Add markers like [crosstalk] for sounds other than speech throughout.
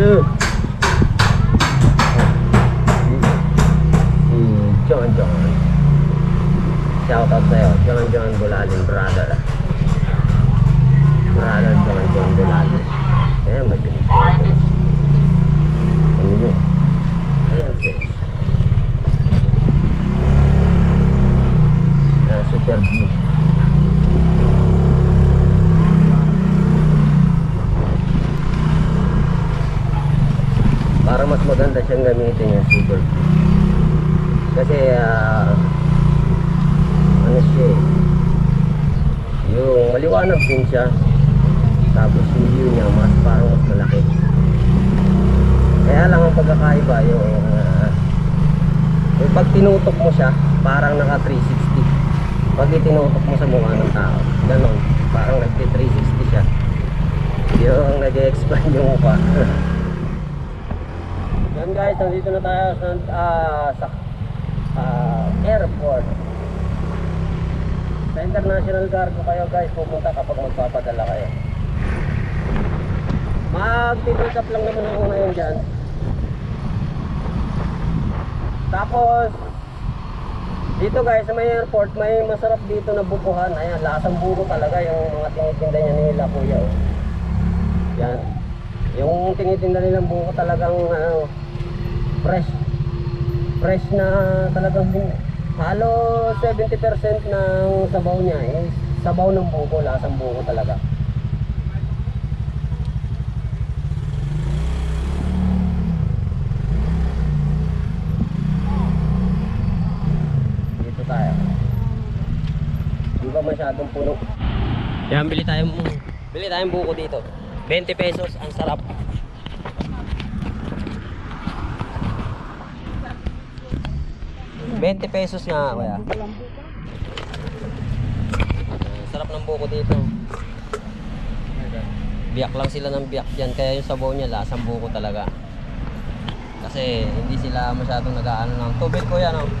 Good. Si John John. Shout out sa'yo, John John Bulalin, brother. Brother John John Bulalin. Ko ito. Ano yun? Super blue. Mas maganda siyang gamitin yung super. Kasi, ah, ano siya eh, yung maliwanag din siya. Tapos yung view niya mas parang mas malaki. Kaya lang ang pagkakaiba yung ah, yung pag tinutok mo siya parang naka 360 pag itinutok mo sa mukha ng tao ganon. Parang nagti 360 siya. Yung nag-expand [laughs] yung mukha yan guys nandito na tayo sa, ah, sa ah, airport. Sa international cargo kayo guys pupunta kapag magpapadala kayo. Mag-pick up lang naman ako ngayon dyan. Tapos dito guys sa may airport may masarap dito na bukuhan. Ayan lasang buko talaga yung mga tinitinda niya nila kuya oh. yan. Yung tinitinda nilang buko talagang ano, fresh fresh na talagang halos 70% ng sabaw niya is sabaw ng buko, lasang buko talaga. Dito tayo. Di ba masyadong puno? Yan, bili tayong bili tayong buko dito. 20 pesos, ang sarap. Bente pesos nga kuya. Sarap ng buko dito. Biyak lang sila ng biyak dyan. Kaya yung sabaw niya lasang buko talaga. Kasi hindi sila masyadong nag-aano ng tubig ko yan. Oh.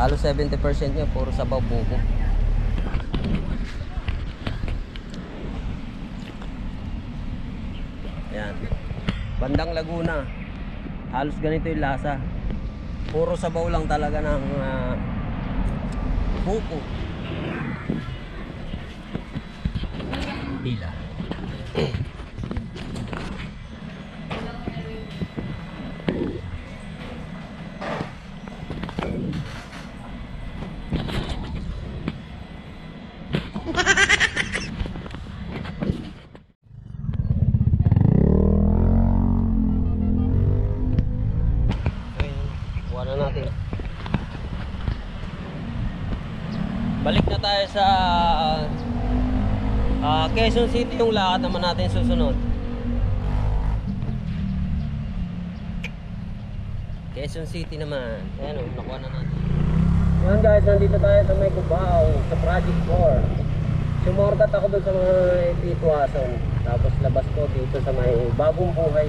Halos 70% niya puro sabaw buko. Yan. Bandang Laguna. Halos ganito yung lasa. Puro sabaw lang talaga ng uh, buko. Hila. Sa ah, Quezon City yung lakad naman natin susunod. Quezon City naman. Ayan o, nakuha na natin. Yan guys, nandito tayo sa may Cubao, sa Project 4. Sumorgat ako doon sa mga Pitwason. Tapos labas ko dito sa may Bagong Buhay.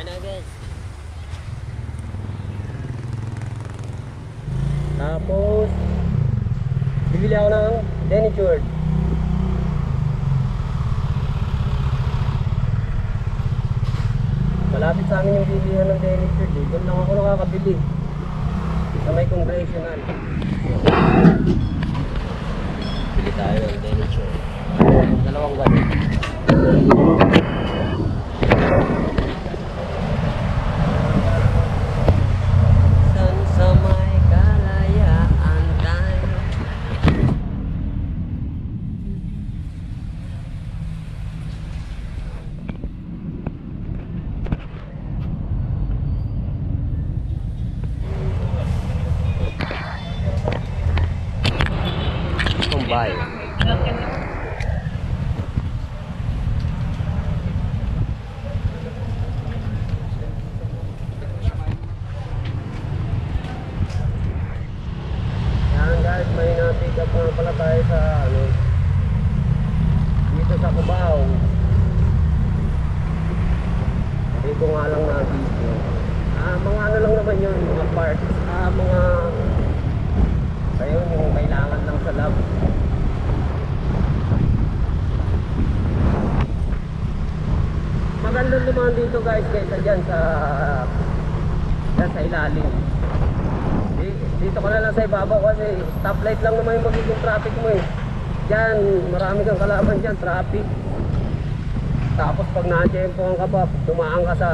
Tayo guys. Tapos, bibili ako ng deniture. Malapit sa amin yung bilihan ng deniture. Eh. Doon lang ako nakakabili. Sa may congressional. Bili tayo ng deniture. Dalawang ganyan. life. Dito guys kaysa dyan sa dyan sa ilalim. Di- Dito ka na lang sa ibabaw kasi stoplight lang naman yung magiging traffic mo eh. Diyan, marami kang kalaban dyan, traffic. Tapos pag na-jempohan ka pa, dumaan ka sa...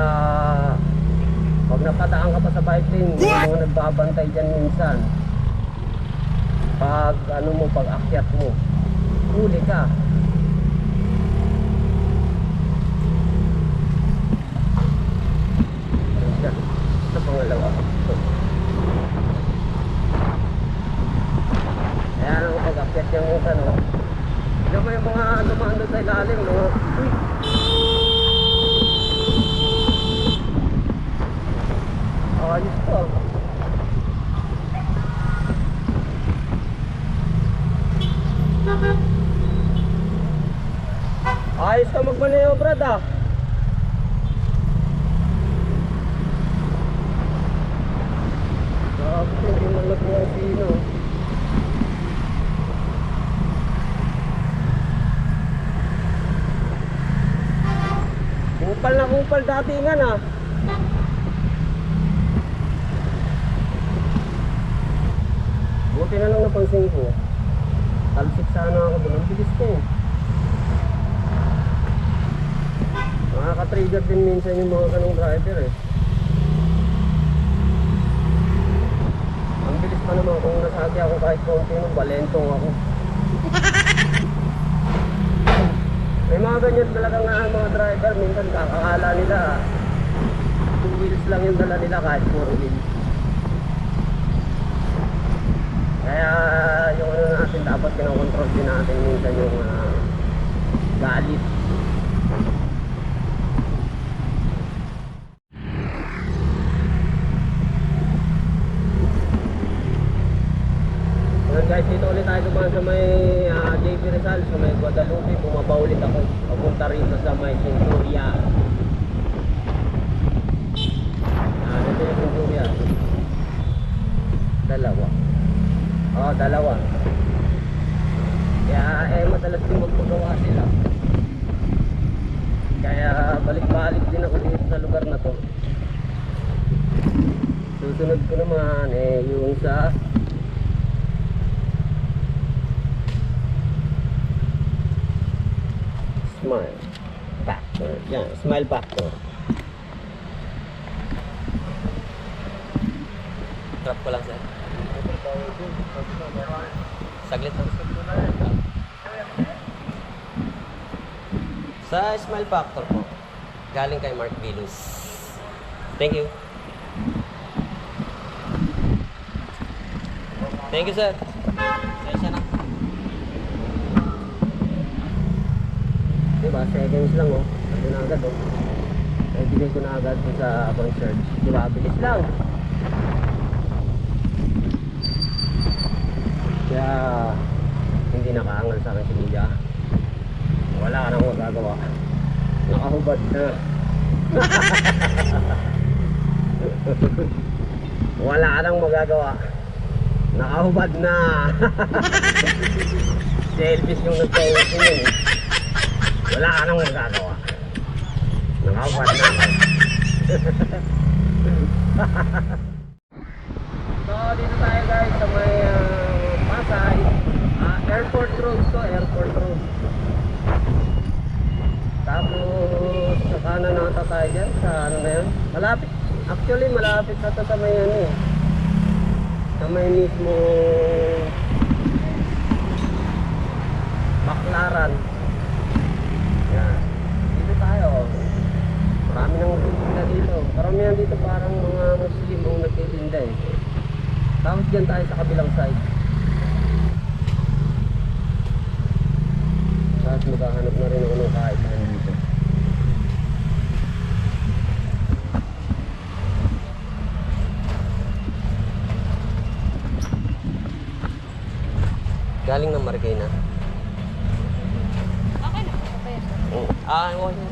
Pag napadaan ka pa sa bike lane, may mga nagbabantay dyan minsan. Pag ano mo, pag akyat mo, huli ka. Ayan, Sa pangalawa. Kaya lang pag akyat yung ano, yung may mga dumaan doon sa ilalim, no? Uy! Ayos to. Ayos ka magmaneho, brad ah. Kupal dati nga na. Buti na lang napansin ko. Talsik sana ako doon. Ang bilis ko. eh. Nakaka-trigger din minsan yung mga ganong driver eh. Ang bilis pa naman kung nasagi ako kahit konti nung balentong ako. May mga ganyan talaga nga mga driver, minsan kakakala nila two wheels lang yung dala nila kahit four wheels. Kaya yung ano natin dapat kinokontrol din natin minsan yung ah, galit. Guys, dito ulit tayo dumaan sa may ah, JP Rizal, sa may Guadalupe. Bumaba ulit ako. Papunta rito sa may Centuria. Ah, dito yung Centuria. Dalawa. Oo, dalawa. Kaya eh, madalas din magpagawa sila. Kaya balik-balik din ako dito sa lugar na to. Susunod ko naman eh, yung sa Smile Factor. Yan, Smile Factor. Trap ko lang sir. Saglit lang. Sa Smile Factor po, galing kay Mark Vilus. Thank you. Thank you, sir. Sensya na. Diba, seconds lang oh. Ando na agad oh. Kaya binigay ko na agad sa concert. Diba, bilis lang. Kaya hindi nakaangal sa akin si Mia. Wala ka nang magagawa. Nakahubad na. [laughs] Wala ka nang magagawa. Nakahubad na. [laughs] si Elvis yung nagpauwi yun eh. Wala ka nang magagawa. Nakahubad na. [laughs] so, dito tayo guys sa may ah, Pasay. Ah, airport road to, airport road. Tapos, sa kanan nata tayo dyan, sa ano na yun. Malapit, actually malapit na sa may ano eh. Sa may mismo Baklaran. Yan. Dito tayo. Marami nang nagtitinda dito. Karamihan dito parang mga Muslim ang nagtitinda eh. Tapos dyan tayo sa kabilang side. Tapos maghahanap na rin ako ng kainan dito. Galing ng Marikina. Okay na. Okay. Oh. Ah, okay.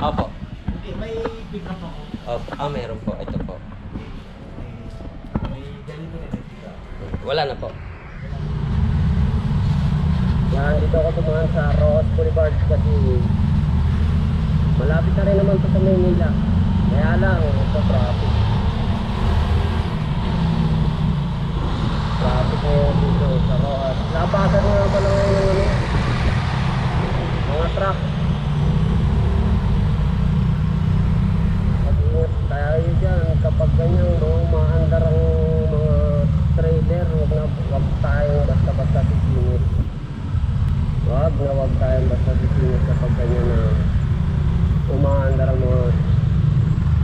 Opo. May up ako. Opo. Ah, meron po. Ito po. May ganito na dito. Wala na po. Yan, dito ako tumahan sa Ross Boulevard kasi malapit na rin naman to sa Maynila. Kaya lang, ito traffic. Traffic ngayon dito sa Ross. Labasan nga pala ngayon ng mga truck. Tayo dyan kapag ganyan mga maandar ang mga trailer, wag na wag tayong basta-basta sisingit. Wag na wag tayong basta sisingit kapag ganyan na umaandar ang mga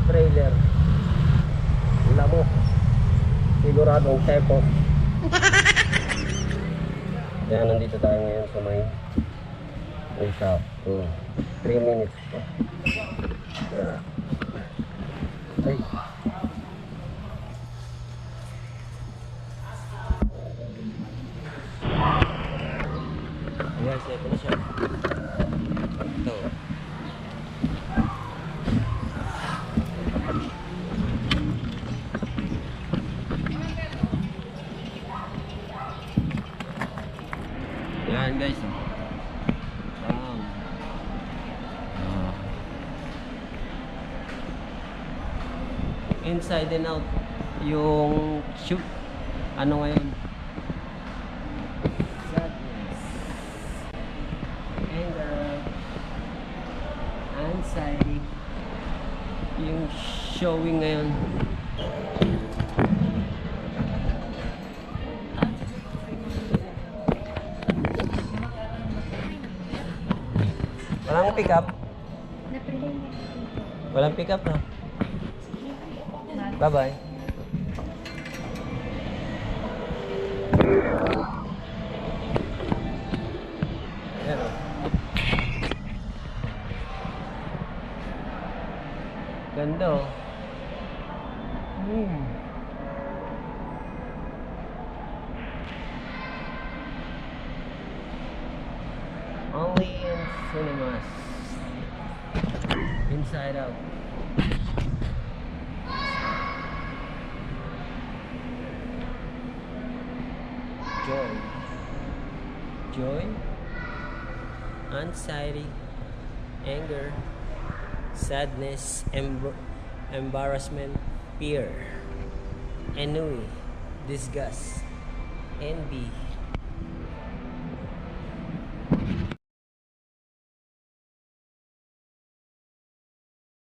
trailer. Wala mo. Siguradong tepo. Kaya [laughs] nandito tayo ngayon sa may may shop. 3 minutes pa. Yeah. Ay. Ayan, siya na siya. Ito. Yan guys. oh. Bang. Ah. And out yung shoot. Ano ngayon? Sadness. Anger anxiety yung showing ngayon. Walang pick up? Walang pick up na Bye bye. Joy. Joy, anxiety, anger, sadness, emb- embarrassment, fear, ennui, disgust, envy,